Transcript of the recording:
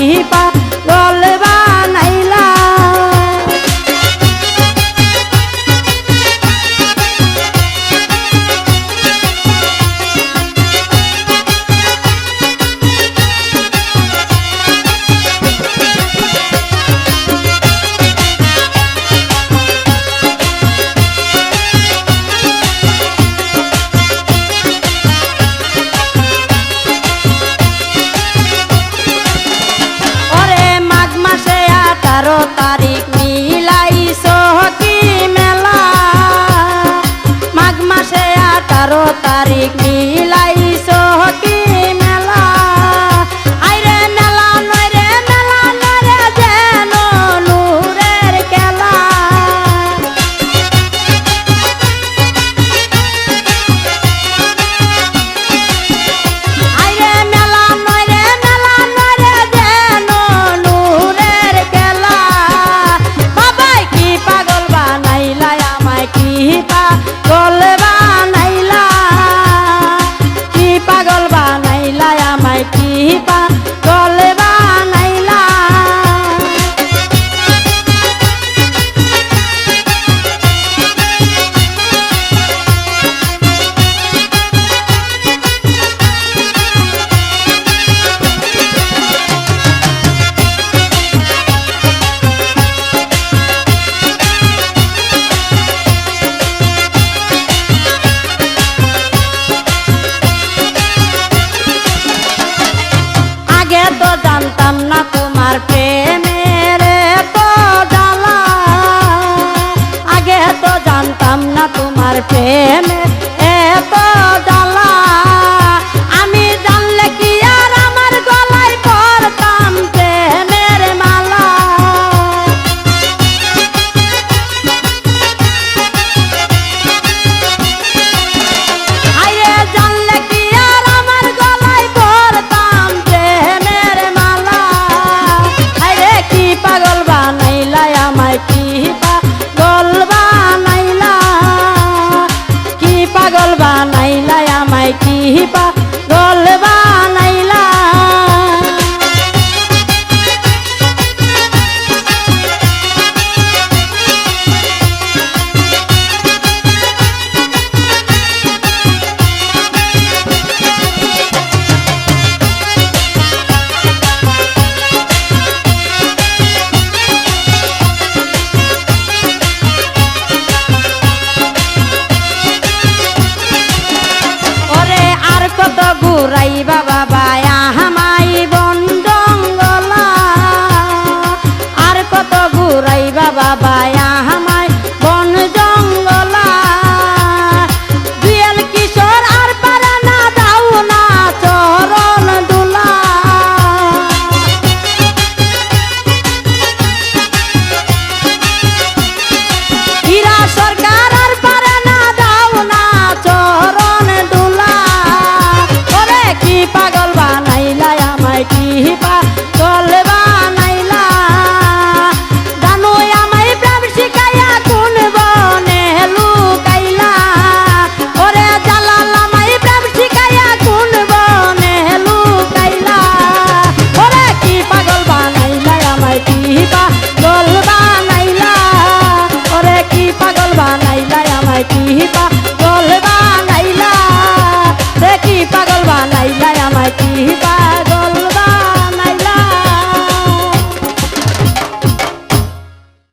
一把。তেরো তারিখ তোমার প্রেমের পদালা আগে তো জানতাম না তোমার প্রেমের hipa পুরাই বাবা।